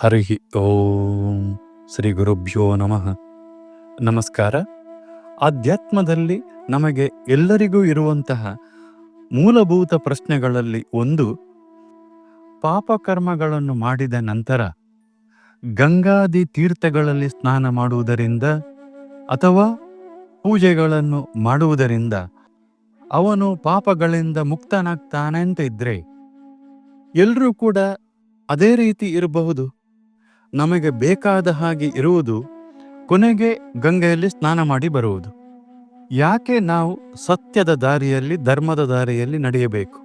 ಹರಿ ಓಂ ಶ್ರೀ ಗುರುಭ್ಯೋ ನಮಃ. ನಮಸ್ಕಾರ. ಆಧ್ಯಾತ್ಮದಲ್ಲಿ ನಮಗೆ ಎಲ್ಲರಿಗೂ ಇರುವಂತಹ ಮೂಲಭೂತ ಪ್ರಶ್ನೆಗಳಲ್ಲಿ ಒಂದು ಪಾಪಕರ್ಮಗಳನ್ನು ಮಾಡಿದ ನಂತರ ಗಂಗಾದಿ ತೀರ್ಥಗಳಲ್ಲಿ ಸ್ನಾನ ಮಾಡುವುದರಿಂದ ಅಥವಾ ಪೂಜೆಗಳನ್ನು ಮಾಡುವುದರಿಂದ ಅವನು ಪಾಪಗಳಿಂದ ಮುಕ್ತನಾಗ್ತಾನೆ ಅಂತ ಇದ್ರೆ ಎಲ್ಲರೂ ಕೂಡ ಅದೇ ರೀತಿ ಇರಬಹುದು. ನಮಗೆ ಬೇಕಾದ ಹಾಗೆ ಇರುವುದು ಕೊನೆಗೆ ಗಂಗೆಯಲ್ಲಿ ಸ್ನಾನ ಮಾಡಿ ಬರುವುದು. ಯಾಕೆ ನಾವು ಸತ್ಯದ ದಾರಿಯಲ್ಲಿ ಧರ್ಮದ ದಾರಿಯಲ್ಲಿ ನಡೆಯಬೇಕು?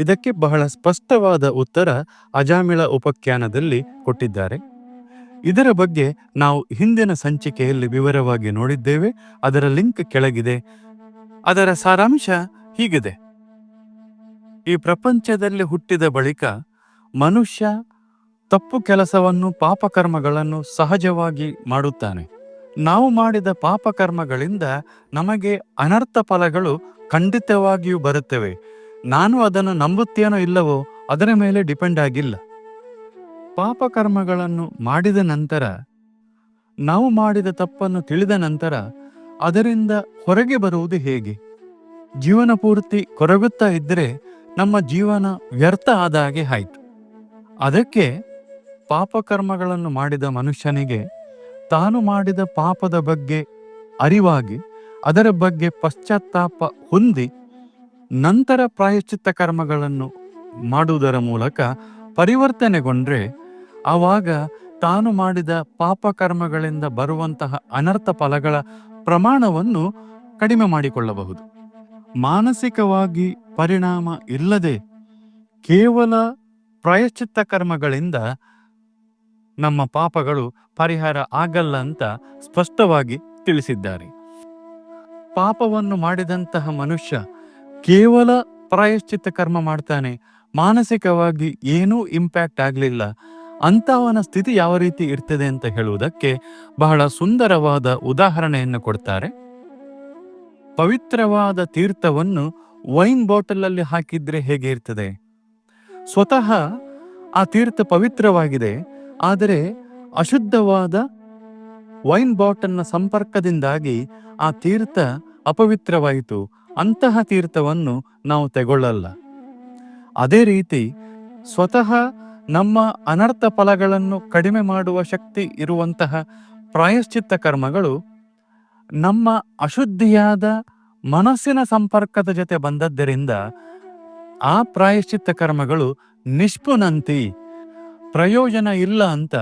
ಇದಕ್ಕೆ ಬಹಳ ಸ್ಪಷ್ಟವಾದ ಉತ್ತರ ಅಜಾಮಿಳ ಉಪಖ್ಯಾನದಲ್ಲಿ ಕೊಟ್ಟಿದ್ದಾರೆ. ಇದರ ಬಗ್ಗೆ ನಾವು ಹಿಂದಿನ ಸಂಚಿಕೆಯಲ್ಲಿ ವಿವರವಾಗಿ ನೋಡಿದ್ದೇವೆ. ಅದರ ಲಿಂಕ್ ಕೆಳಗಿದೆ. ಅದರ ಸಾರಾಂಶ ಹೀಗಿದೆ. ಈ ಪ್ರಪಂಚದಲ್ಲಿ ಹುಟ್ಟಿದ ಬಳಿಕ ಮನುಷ್ಯ ತಪ್ಪು ಕೆಲಸವನ್ನು ಪಾಪಕರ್ಮಗಳನ್ನು ಸಹಜವಾಗಿ ಮಾಡುತ್ತಾನೆ. ನಾವು ಮಾಡಿದ ಪಾಪಕರ್ಮಗಳಿಂದ ನಮಗೆ ಅನರ್ಥ ಫಲಗಳು ಖಂಡಿತವಾಗಿಯೂ ಬರುತ್ತವೆ. ನಾನು ಅದನ್ನು ನಂಬುತ್ತೇನೋ ಇಲ್ಲವೋ ಅದರ ಮೇಲೆ ಡಿಪೆಂಡ್ ಆಗಿಲ್ಲ. ಪಾಪಕರ್ಮಗಳನ್ನು ಮಾಡಿದ ನಂತರ, ನಾವು ಮಾಡಿದ ತಪ್ಪನ್ನು ತಿಳಿದ ನಂತರ ಅದರಿಂದ ಹೊರಗೆ ಬರುವುದು ಹೇಗೆ? ಜೀವನ ಪೂರ್ತಿ ಕೊರಗುತ್ತಾ ಇದ್ದರೆ ನಮ್ಮ ಜೀವನ ವ್ಯರ್ಥ ಆದ ಹಾಗೆ ಆಯ್ತು. ಅದಕ್ಕೆ ಪಾಪಕರ್ಮಗಳನ್ನು ಮಾಡಿದ ಮನುಷ್ಯನಿಗೆ ತಾನು ಮಾಡಿದ ಪಾಪದ ಬಗ್ಗೆ ಅರಿವಾಗಿ ಅದರ ಬಗ್ಗೆ ಪಶ್ಚಾತ್ತಾಪ ಹೊಂದಿ ನಂತರ ಪ್ರಾಯಶ್ಚಿತ್ತ ಕರ್ಮಗಳನ್ನು ಮಾಡುವುದರ ಮೂಲಕ ಪರಿವರ್ತನೆಗೊಂಡ್ರೆ ಆವಾಗ ತಾನು ಮಾಡಿದ ಪಾಪಕರ್ಮಗಳಿಂದ ಬರುವಂತಹ ಅನರ್ಥ ಫಲಗಳ ಪ್ರಮಾಣವನ್ನು ಕಡಿಮೆ ಮಾಡಿಕೊಳ್ಳಬಹುದು. ಮಾನಸಿಕವಾಗಿ ಪರಿಣಾಮ ಇಲ್ಲದೆ ಕೇವಲ ಪ್ರಾಯಶ್ಚಿತ್ತ ಕರ್ಮಗಳಿಂದ ನಮ್ಮ ಪಾಪಗಳು ಪರಿಹಾರ ಆಗಲ್ಲ ಅಂತ ಸ್ಪಷ್ಟವಾಗಿ ತಿಳಿಸಿದ್ದಾರೆ. ಪಾಪವನ್ನು ಮಾಡಿದಂತಹ ಮನುಷ್ಯ ಕೇವಲ ಪ್ರಾಯಶ್ಚಿತ್ತ ಕರ್ಮ ಮಾಡ್ತಾನೆ. ಮಾನಸಿಕವಾಗಿ ಏನೂ ಇಂಪ್ಯಾಕ್ಟ್ ಆಗಲಿಲ್ಲ. ಅಂತವನ ಸ್ಥಿತಿ ಯಾವ ರೀತಿ ಇರ್ತದೆ ಅಂತ ಹೇಳುವುದಕ್ಕೆ ಬಹಳ ಸುಂದರವಾದ ಉದಾಹರಣೆಯನ್ನು ಕೊಡ್ತಾರೆ. ಪವಿತ್ರವಾದ ತೀರ್ಥವನ್ನು ವೈನ್ ಬಾಟಲಲ್ಲಿ ಹಾಕಿದ್ರೆ ಹೇಗೆ ಇರ್ತದೆ? ಸ್ವತಃ ಆ ತೀರ್ಥ ಪವಿತ್ರವಾಗಿದೆ. ಆದರೆ ಅಶುದ್ಧವಾದ ವೈನ್ ಬಾಟನ್ನ ಸಂಪರ್ಕದಿಂದಾಗಿ ಆ ತೀರ್ಥ ಅಪವಿತ್ರವಾಯಿತು. ಅಂತಹ ತೀರ್ಥವನ್ನು ನಾವು ತಗೊಳ್ಳಲ್ಲ. ಅದೇ ರೀತಿ ಸ್ವತಃ ನಮ್ಮ ಅನರ್ಥ ಫಲಗಳನ್ನು ಕಡಿಮೆ ಮಾಡುವ ಶಕ್ತಿ ಇರುವಂತಹ ಪ್ರಾಯಶ್ಚಿತ್ತ ಕರ್ಮಗಳು ನಮ್ಮ ಅಶುದ್ಧಿಯಾದ ಮನಸ್ಸಿನ ಸಂಪರ್ಕದ ಜೊತೆ ಬಂದದ್ದರಿಂದ ಆ ಪ್ರಾಯಶ್ಚಿತ್ತ ಕರ್ಮಗಳು ನಿಷ್ಪುನಂತಿ. ಪ್ರಯೋಜನ ಇಲ್ಲ ಅಂತ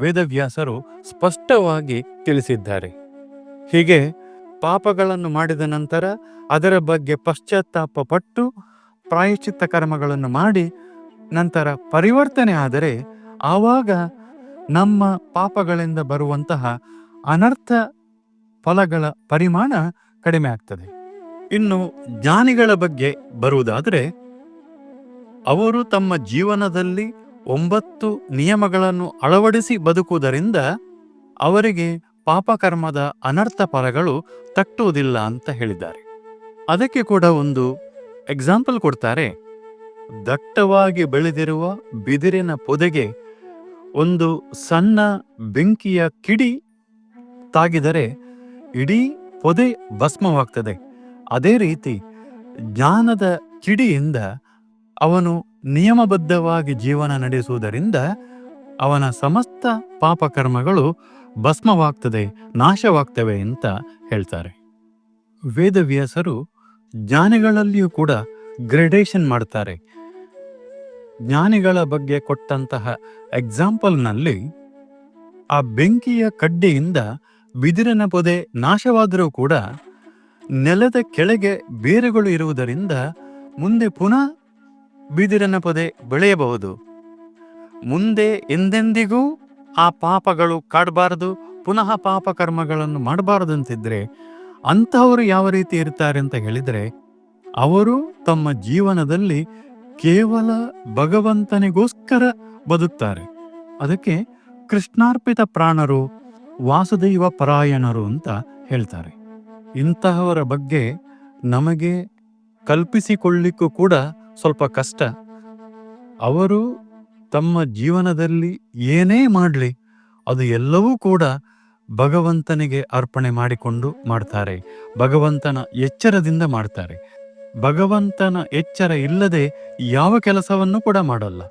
ವೇದವ್ಯಾಸರು ಸ್ಪಷ್ಟವಾಗಿ ತಿಳಿಸಿದ್ದಾರೆ. ಹೀಗೆ ಪಾಪಗಳನ್ನು ಮಾಡಿದ ನಂತರ ಅದರ ಬಗ್ಗೆ ಪಶ್ಚಾತ್ತಾಪ ಪಟ್ಟು ಪ್ರಾಯಶ್ಚಿತ್ತ ಕರ್ಮಗಳನ್ನು ಮಾಡಿ ನಂತರ ಪರಿವರ್ತನೆ ಆದರೆ ಆವಾಗ ನಮ್ಮ ಪಾಪಗಳಿಂದ ಬರುವಂತಹ ಅನರ್ಥ ಫಲಗಳ ಪರಿಮಾಣ ಕಡಿಮೆ ಆಗ್ತದೆ. ಇನ್ನು ಜ್ಞಾನಿಗಳ ಬಗ್ಗೆ ಬರುವುದಾದರೆ ಅವರು ತಮ್ಮ ಜೀವನದಲ್ಲಿ ಒಂಬತ್ತು ನಿಯಮಗಳನ್ನು ಅಳವಡಿಸಿ ಬದುಕುವುದರಿಂದ ಅವರಿಗೆ ಪಾಪಕರ್ಮದ ಅನರ್ಥ ಫಲಗಳು ತಟ್ಟುವುದಿಲ್ಲ ಅಂತ ಹೇಳಿದ್ದಾರೆ. ಅದಕ್ಕೆ ಕೂಡ ಒಂದು ಎಕ್ಸಾಂಪಲ್ ಕೊಡ್ತಾರೆ. ದಟ್ಟವಾಗಿ ಬೆಳೆದಿರುವ ಬಿದಿರಿನ ಪೊದೆಗೆ ಒಂದು ಸಣ್ಣ ಬೆಂಕಿಯ ಕಿಡಿ ತಾಗಿದರೆ ಇಡೀ ಪೊದೆ ಭಸ್ಮವಾಗ್ತದೆ. ಅದೇ ರೀತಿ ಜ್ಞಾನದ ಕಿಡಿಯಿಂದ ಅವನು ನಿಯಮಬದ್ಧವಾಗಿ ಜೀವನ ನಡೆಸುವುದರಿಂದ ಅವನ ಸಮಸ್ತ ಪಾಪಕರ್ಮಗಳು ಭಸ್ಮವಾಗ್ತದೆ, ನಾಶವಾಗ್ತವೆ ಅಂತ ಹೇಳ್ತಾರೆ. ವೇದವ್ಯಾಸರು ಜ್ಞಾನಿಗಳಲ್ಲಿಯೂ ಕೂಡ ಗ್ರೆಡೇಷನ್ ಮಾಡ್ತಾರೆ. ಜ್ಞಾನಿಗಳ ಬಗ್ಗೆ ಕೊಟ್ಟಂತಹ ಎಕ್ಸಾಂಪಲ್ನಲ್ಲಿ ಆ ಬೆಂಕಿಯ ಕಡ್ಡಿಯಿಂದ ಬಿದಿರಿನ ಪೊದೆ ನಾಶವಾದರೂ ಕೂಡ ನೆಲದ ಕೆಳಗೆ ಬೇರುಗಳು ಇರುವುದರಿಂದ ಮುಂದೆ ಪುನಃ ಬಿದಿರಿನ ಪೊದೆ ಬೆಳೆಯಬಹುದು. ಮುಂದೆ ಎಂದೆಂದಿಗೂ ಆ ಪಾಪಗಳು ಕಾಡಬಾರದು, ಪುನಃ ಪಾಪ ಕರ್ಮಗಳನ್ನು ಮಾಡಬಾರದು ಅಂತಿದ್ರೆ ಅಂತಹವರು ಯಾವ ರೀತಿ ಇರ್ತಾರೆ ಅಂತ ಹೇಳಿದರೆ, ಅವರು ತಮ್ಮ ಜೀವನದಲ್ಲಿ ಕೇವಲ ಭಗವಂತನಿಗೋಸ್ಕರ ಬದುಕ್ತಾರೆ. ಅದಕ್ಕೆ ಕೃಷ್ಣಾರ್ಪಿತ ಪ್ರಾಣರು, ವಾಸುದೈವ ಪರಾಯಣರು ಅಂತ ಹೇಳ್ತಾರೆ. ಇಂತಹವರ ಬಗ್ಗೆ ನಮಗೆ ಕಲ್ಪಿಸಿಕೊಳ್ಳಿಕ್ಕೂ ಕೂಡ ಸ್ವಲ್ಪ ಕಷ್ಟ. ಅವರು ತಮ್ಮ ಜೀವನದಲ್ಲಿ ಏನೇ ಮಾಡಲಿ, ಅದು ಎಲ್ಲವೂ ಕೂಡ ಭಗವಂತನಿಗೆ ಅರ್ಪಣೆ ಮಾಡಿಕೊಂಡು ಮಾಡ್ತಾರೆ. ಭಗವಂತನ ಎಚ್ಚರದಿಂದ ಮಾಡ್ತಾರೆ. ಭಗವಂತನ ಎಚ್ಚರ ಇಲ್ಲದೆ ಯಾವ ಕೆಲಸವನ್ನು ಕೂಡ ಮಾಡಲ್ಲ.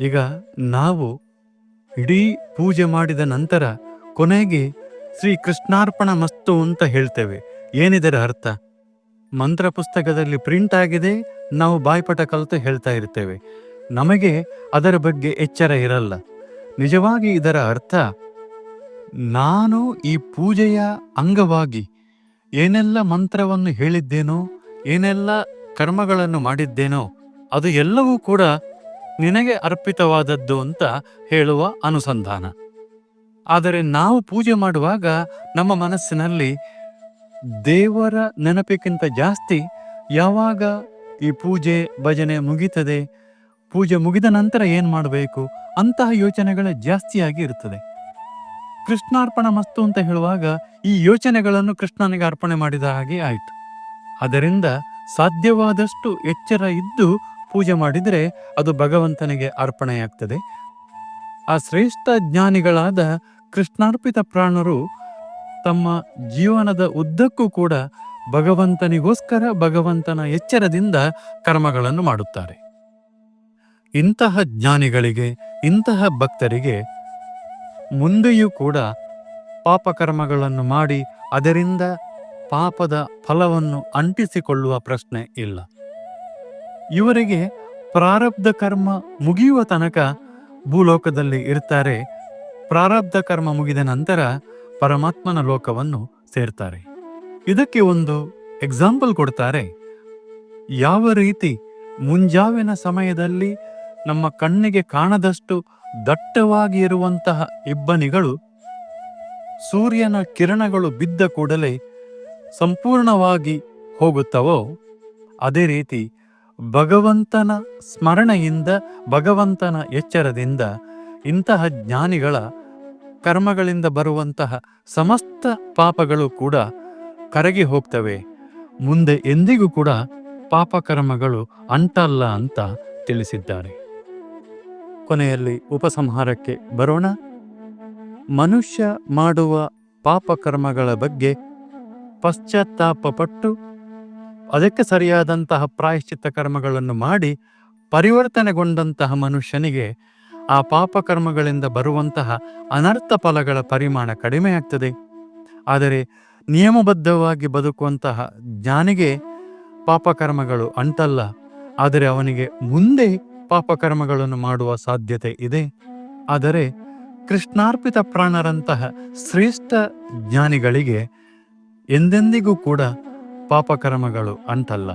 ಈಗ ನಾವು ಇಡೀ ಪೂಜೆ ಮಾಡಿದ ನಂತರ ಕೊನೆಗೆ ಶ್ರೀ ಕೃಷ್ಣಾರ್ಪಣ ಮಸ್ತು ಅಂತ ಹೇಳ್ತೇವೆ. ಏನಿದರ ಅರ್ಥ? ಮಂತ್ರ ಪುಸ್ತಕದಲ್ಲಿ ಪ್ರಿಂಟ್ ಆಗಿದೆ, ನಾವು ಬಾಯ್ಪಟ ಕಲಿತು ಹೇಳ್ತಾ ಇರ್ತೇವೆ. ನಮಗೆ ಅದರ ಬಗ್ಗೆ ಎಚ್ಚರ ಇರಲ್ಲ. ನಿಜವಾಗಿ ಇದರ ಅರ್ಥ, ನಾನು ಈ ಪೂಜೆಯ ಅಂಗವಾಗಿ ಏನೆಲ್ಲ ಮಂತ್ರವನ್ನು ಹೇಳಿದ್ದೇನೋ, ಏನೆಲ್ಲ ಕರ್ಮಗಳನ್ನು ಮಾಡಿದ್ದೇನೋ, ಅದು ಎಲ್ಲವೂ ಕೂಡ ನಿನಗೆ ಅರ್ಪಿತವಾದದ್ದು ಅಂತ ಹೇಳುವ ಅನುಸಂಧಾನ. ಆದರೆ ನಾವು ಪೂಜೆ ಮಾಡುವಾಗ ನಮ್ಮ ಮನಸ್ಸಿನಲ್ಲಿ ದೇವರ ನೆನಪಿಗಿಂತ ಜಾಸ್ತಿ ಯಾವಾಗ ಈ ಪೂಜೆ ಭಜನೆ ಮುಗೀತದೆ, ಪೂಜೆ ಮುಗಿದ ನಂತರ ಏನು ಮಾಡಬೇಕು ಅಂತಹ ಯೋಚನೆಗಳ ಜಾಸ್ತಿಯಾಗಿ ಇರುತ್ತದೆ ಕೃಷ್ಣಾರ್ಪಣ ಮಸ್ತು ಅಂತ ಹೇಳುವಾಗ ಈ ಯೋಚನೆಗಳನ್ನು ಕೃಷ್ಣನಿಗೆ ಅರ್ಪಣೆ ಮಾಡಿದ ಹಾಗೆ ಆಯಿತು. ಅದರಿಂದ ಸಾಧ್ಯವಾದಷ್ಟು ಎಚ್ಚರ ಇದ್ದು ಪೂಜೆ ಮಾಡಿದರೆ ಅದು ಭಗವಂತನಿಗೆ ಅರ್ಪಣೆಯಾಗ್ತದೆ. ಆ ಶ್ರೇಷ್ಠ ಜ್ಞಾನಿಗಳಾದ ಕೃಷ್ಣಾರ್ಪಿತ ಪ್ರಾಣರು ತಮ್ಮ ಜೀವನದ ಉದ್ದಕ್ಕೂ ಕೂಡ ಭಗವಂತನಿಗೋಸ್ಕರ ಭಗವಂತನ ಎಚ್ಚರದಿಂದ ಕರ್ಮಗಳನ್ನು ಮಾಡುತ್ತಾರೆ. ಇಂತಹ ಜ್ಞಾನಿಗಳಿಗೆ, ಇಂತಹ ಭಕ್ತರಿಗೆ ಮುಂದೆಯೂ ಕೂಡ ಪಾಪಕರ್ಮಗಳನ್ನು ಮಾಡಿ ಅದರಿಂದ ಪಾಪದ ಫಲವನ್ನು ಅಂಟಿಸಿಕೊಳ್ಳುವ ಪ್ರಶ್ನೆ ಇಲ್ಲ. ಇವರಿಗೆ ಪ್ರಾರಬ್ಧ ಕರ್ಮ ಮುಗಿಯುವ ತನಕ ಭೂಲೋಕದಲ್ಲಿ ಇರ್ತಾರೆ. ಪ್ರಾರಬ್ಧ ಕರ್ಮ ಮುಗಿದ ನಂತರ ಪರಮಾತ್ಮನ ಲೋಕವನ್ನು ಸೇರ್ತಾರೆ. ಇದಕ್ಕೆ ಒಂದು ಎಕ್ಸಾಂಪಲ್ ಕೊಡ್ತಾರೆ. ಯಾವ ರೀತಿ ಮುಂಜಾವಿನ ಸಮಯದಲ್ಲಿ ನಮ್ಮ ಕಣ್ಣಿಗೆ ಕಾಣದಷ್ಟು ದಟ್ಟವಾಗಿ ಇರುವಂತಹ ಇಬ್ಬನಿಗಳು ಸೂರ್ಯನ ಕಿರಣಗಳು ಬಿದ್ದ ಕೂಡಲೇ ಸಂಪೂರ್ಣವಾಗಿ ಹೋಗುತ್ತವೋ, ಅದೇ ರೀತಿ ಭಗವಂತನ ಸ್ಮರಣೆಯಿಂದ ಭಗವಂತನ ಎಚ್ಚರದಿಂದ ಇಂತಹ ಜ್ಞಾನಿಗಳ ಕರ್ಮಗಳಿಂದ ಬರುವಂತಹ ಸಮಸ್ತ ಪಾಪಗಳು ಕೂಡ ಕರಗಿ ಹೋಗ್ತವೆ. ಮುಂದೆ ಎಂದಿಗೂ ಕೂಡ ಪಾಪಕರ್ಮಗಳು ಅಂಟಲ್ಲ ಅಂತ ತಿಳಿಸಿದ್ದಾರೆ. ಕೊನೆಯಲ್ಲಿ ಉಪಸಂಹಾರಕ್ಕೆ ಬರೋಣ. ಮನುಷ್ಯ ಮಾಡುವ ಪಾಪಕರ್ಮಗಳ ಬಗ್ಗೆ ಪಶ್ಚಾತ್ತಾಪಪಟ್ಟು ಅದಕ್ಕೆ ಸರಿಯಾದಂತಹ ಪ್ರಾಯಶ್ಚಿತ್ತ ಕರ್ಮಗಳನ್ನು ಮಾಡಿ ಪರಿವರ್ತನೆಗೊಂಡಂತಹ ಮನುಷ್ಯನಿಗೆ ಆ ಪಾಪಕರ್ಮಗಳಿಂದ ಬರುವಂತಹ ಅನರ್ಥ ಫಲಗಳ ಪರಿಮಾಣ ಕಡಿಮೆಯಾಗ್ತದೆ. ಆದರೆ ನಿಯಮಬದ್ಧವಾಗಿ ಬದುಕುವಂತಹ ಜ್ಞಾನಿಗೆ ಪಾಪಕರ್ಮಗಳು ಅಂಟಲ್ಲ, ಆದರೆ ಅವನಿಗೆ ಮುಂದೆ ಪಾಪಕರ್ಮಗಳನ್ನು ಮಾಡುವ ಸಾಧ್ಯತೆ ಇದೆ. ಆದರೆ ಕೃಷ್ಣಾರ್ಪಿತ ಪ್ರಾಣರಂತಹ ಶ್ರೇಷ್ಠ ಜ್ಞಾನಿಗಳಿಗೆ ಎಂದೆಂದಿಗೂ ಕೂಡ ಪಾಪಕರ್ಮಗಳು ಅಂಟಲ್ಲ.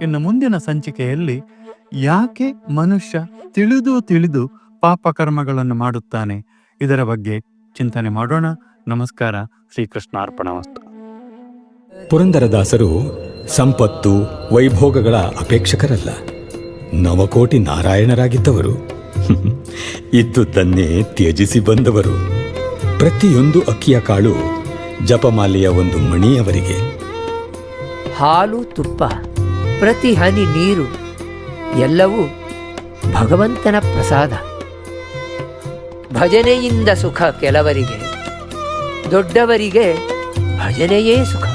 ಇನ್ನು ಮುಂದಿನ ಸಂಚಿಕೆಯಲ್ಲಿ ಯಾಕೆ ಮನುಷ್ಯ ತಿಳಿದು ತಿಳಿದು ಪಾಪಕರ್ಮಗಳನ್ನು ಮಾಡುತ್ತಾನೆ? ಇದರ ಬಗ್ಗೆ ಚಿಂತನೆ ಮಾಡೋಣ. ನಮಸ್ಕಾರ. ಶ್ರೀಕೃಷ್ಣಾರ್ಪಣವಸ್ತು ಪುರಂದರದಾಸರು ಸಂಪತ್ತು ವೈಭೋಗಗಳ ಅಪೇಕ್ಷಕರಲ್ಲ. ನವಕೋಟಿ ನಾರಾಯಣರಾಗಿದ್ದವರು. ಇದ್ದುದನ್ನೇ ತ್ಯಜಿಸಿ ಬಂದವರು. ಪ್ರತಿಯೊಂದು ಅಕ್ಕಿಯ ಕಾಳು ಜಪಮಾಲೆಯ ಒಂದು ಮಣಿಯವರಿಗೆ. ಹಾಲು ತುಪ್ಪ ಪ್ರತಿ ಹನಿ ನೀರು ಎಲ್ಲವೂ ಭಗವಂತನ ಪ್ರಸಾದ. ಭಜನೆಯಿಂದ ಸುಖ ಕೆಲವರಿಗೆ ದೊಡ್ಡವರಿಗೆ ಭಜನೆಯೇ ಸುಖ.